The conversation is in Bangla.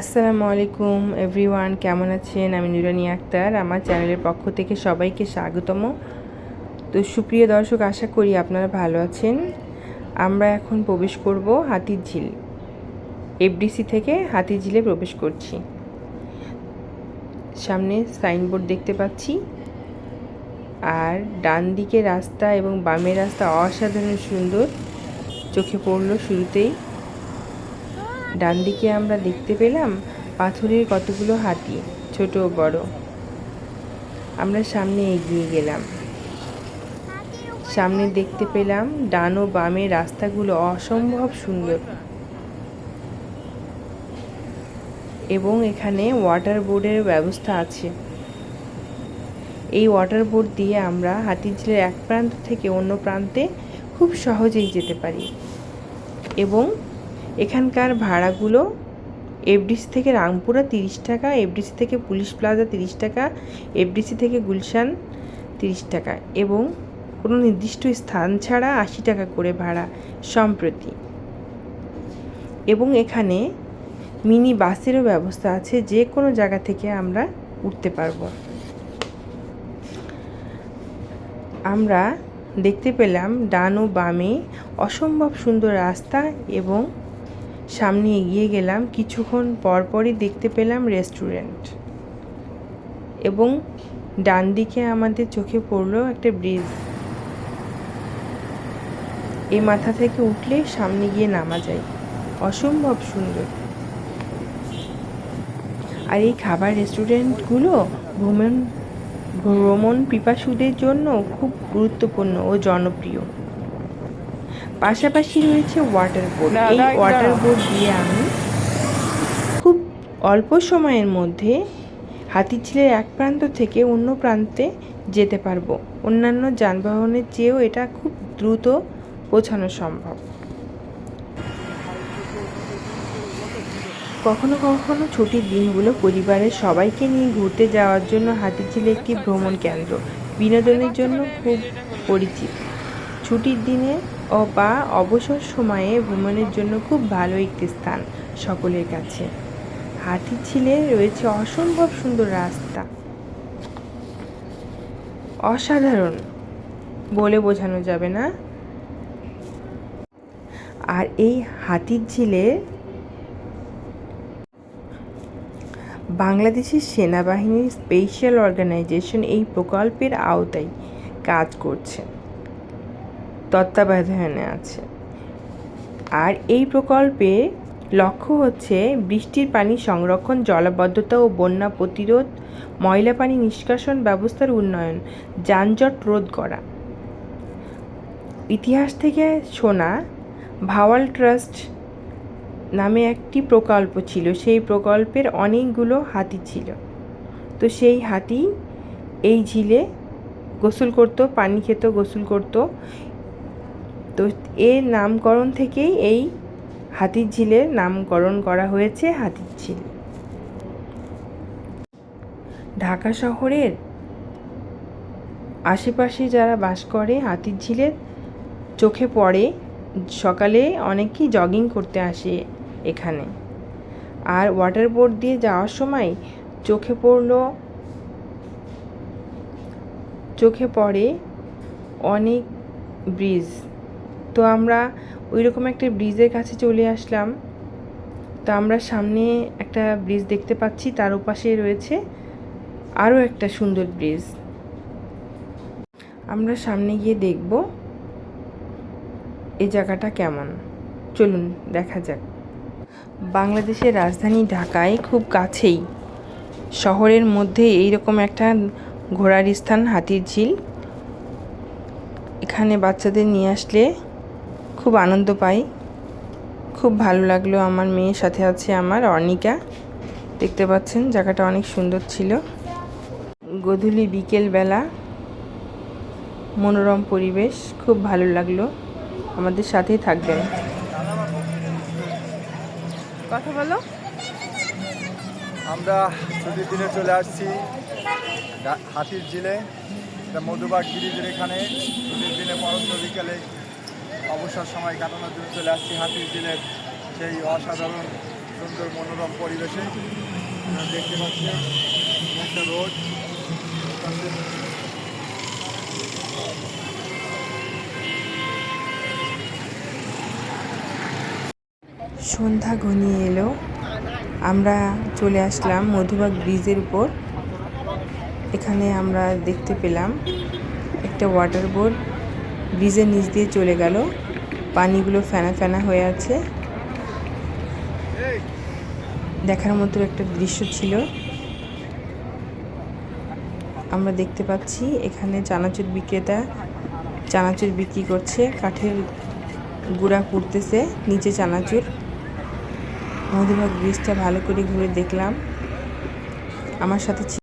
আসসালামু আলাইকুম এভরিওয়ান, কেমন আছেন? আমি নুরানি আক্তার। আমার চ্যানেলের পক্ষ থেকে সবাইকে স্বাগতম। তো সুপ্রিয় দর্শক, আশা করি আপনারা ভালো আছেন। আমরা এখন প্রবেশ করব হাতির ঝিল। এফডিসি থেকে হাতির ঝিলে প্রবেশ করছি। সামনে সাইনবোর্ড দেখতে পাচ্ছি। আর ডান দিকে রাস্তা এবং বামের রাস্তা অসাধারণ সুন্দর। চোখে পড়ল শুরুতেই। ডান দিকে আমরা দেখতে পেলাম পাথরের কতগুলো হাতি, ছোট বড়। আমরা সামনে এগিয়ে গেলাম। সামনে দেখতে পেলাম ডান ও বামে রাস্তাগুলো অসম্ভব সুন্দর। এবং এখানে ওয়াটার বোর্ডের ব্যবস্থা আছে। এই ওয়াটার বোর্ড দিয়ে আমরা হাতিঝিলের এক প্রান্ত থেকে অন্য প্রান্তে খুব সহজেই যেতে পারি। এবং এখানকার ভাড়াগুলো এফডিসি থেকে রামপুরা তিরিশ টাকা এফডিসি থেকে পুলিশ প্লাজা তিরিশ টাকা এফডিসি থেকে গুলশান তিরিশ টাকা এবং কোনো নির্দিষ্ট স্থান ছাড়া আশি টাকা করে ভাড়া সম্প্রতি। এবং এখানে মিনি বাসেরও ব্যবস্থা আছে, যে কোনো জায়গা থেকে আমরা উঠতে পারব। আমরা দেখতে পেলাম ডান ও বামে অসম্ভব সুন্দর রাস্তা এবং সামনে এগিয়ে গেলাম। কিছুক্ষণ পরপরই দেখতে পেলাম রেস্টুরেন্ট। এবং ডান দিকে আমাদের চোখে পড়ল একটা ব্রিজ। এই মাথা থেকে উঠলে সামনে গিয়ে নামা যায়। অসম্ভব সুন্দর। আর এই খাবার রেস্টুরেন্টগুলো ভ্রমণ ভ্রমণ পিপাসুদের জন্য খুব গুরুত্বপূর্ণ ও জনপ্রিয়। পাশাপাশি রয়েছে ওয়াটার বোর্ড এই ওয়াটার বোর্ড দিয়ে আমি খুব অল্প সময়ের মধ্যে হাতিঝিলের এক প্রান্ত থেকে অন্য প্রান্তে যেতে পারব। অন্যান্য যানবাহনের চেয়েও এটা খুব দ্রুত পৌঁছানো সম্ভব। কখনো কখনো ছুটির দিনগুলো পরিবারের সবাইকে নিয়ে ঘুরতে যাওয়ার জন্য হাতিঝিলে একটি ভ্রমণ কেন্দ্র। বিনোদনের জন্য খুব পরিচিত। ছুটির দিনে বা অবসর সময়ে ভ্রমণের জন্য খুব ভালো একটি স্থান সকলের কাছে। হাতিঝিলে রয়েছে অসম্ভব সুন্দর রাস্তা। অসাধারণ, বলে বোঝানো যাবে না। আর এই হাতির ঝিলে বাংলাদেশের সেনাবাহিনীর স্পেশাল অর্গানাইজেশন এই প্রকল্পের আওতায় কাজ করছে। তত্ত্বাবধানে আছে। আর এই প্রকল্পে লক্ষ্য হচ্ছে বৃষ্টির পানি সংরক্ষণ, জলাবদ্ধতা ও বন্যা প্রতিরোধ, ময়লা পানি নিষ্কাশন ব্যবস্থার উন্নয়ন, যানজট রোধ করা। ইতিহাস থেকে শোনা, ভাওয়াল ট্রাস্ট নামে একটি প্রকল্প ছিল। সেই প্রকল্পের অনেকগুলো হাতি ছিল। তো সেই হাতি এই ঝিলে গোসল করতো, পানি খেত, গোসল করতো। তো এর নামকরণ থেকেই এই হাতির ঝিলের নামকরণ করা হয়েছে হাতির ঝিল ঢাকা শহরের আশেপাশে যারা বাস করে হাতির ঝিলের চোখে পড়ে, সকালে অনেকেই জগিং করতে আসে এখানে। আর ওয়াটার বোর্ড দিয়ে যাওয়ার সময় চোখে পড়ল, চোখে পড়ে অনেক ব্রিজ তো আমরা ওই রকম একটা ব্রিজের কাছে চলে আসলাম। তো আমরা সামনে একটা ব্রিজ দেখতে পাচ্ছি, তার ওপাশে রয়েছে আরও একটা সুন্দর ব্রিজ। আমরা সামনে গিয়ে দেখব এই জায়গাটা কেমন। চলুন, দেখা যাক। বাংলাদেশের রাজধানী ঢাকায় খুব কাছেই শহরের মধ্যে এইরকম একটা ঘোরার স্থান, হাতির ঝিল। এখানে বাচ্চাদের নিয়ে আসলে খুব আনন্দ পাই। খুব ভালো লাগল আমার মেয়ের সাথে আছে আমার অর্ণিকা দেখতে পাচ্ছেন জায়গাটা অনেক সুন্দর ছিল। গধূলি বিকেলবেলা মনোরম পরিবেশ খুব ভালো লাগল আমাদের সাথেই থাকবেন। কথা বলো। আমরা ছুটির দিনে চলে আসছি হাতির ঝিলে। মধুবাগ ব্রিজের এখানে। ছুটির দিনে পরন্ত বিকেলে অবসর সময় কাটানোর জন্য চলে আসছি হাতির ঝিলের সেই অসাধারণ, সুন্দর, মনোরম পরিবেশে। দেখতে পাচ্ছি একটা রোড। সন্ধ্যা ঘনিয়ে এলো। আমরা চলে আসলাম মধুবাগ ব্রিজের উপর। এখানে আমরা দেখতে পেলাম একটা ওয়াটার বোর্ড ব্রিজের নিচ দিয়ে চলে গেল। পানিগুলো ফেনা ফেনা হয়ে আছে। দেখার মতো একটা দৃশ্য ছিল। আমরা দেখতে পাচ্ছি এখানে চানাচুর বিক্রেতা চানাচুর বিক্রি করছে। কাঠের গুঁড়া কুড়তেছে নিচে চানাচুর। মধুবাগ ব্রিজটা ভালো করে ঘুরে দেখলাম। আমার সাথে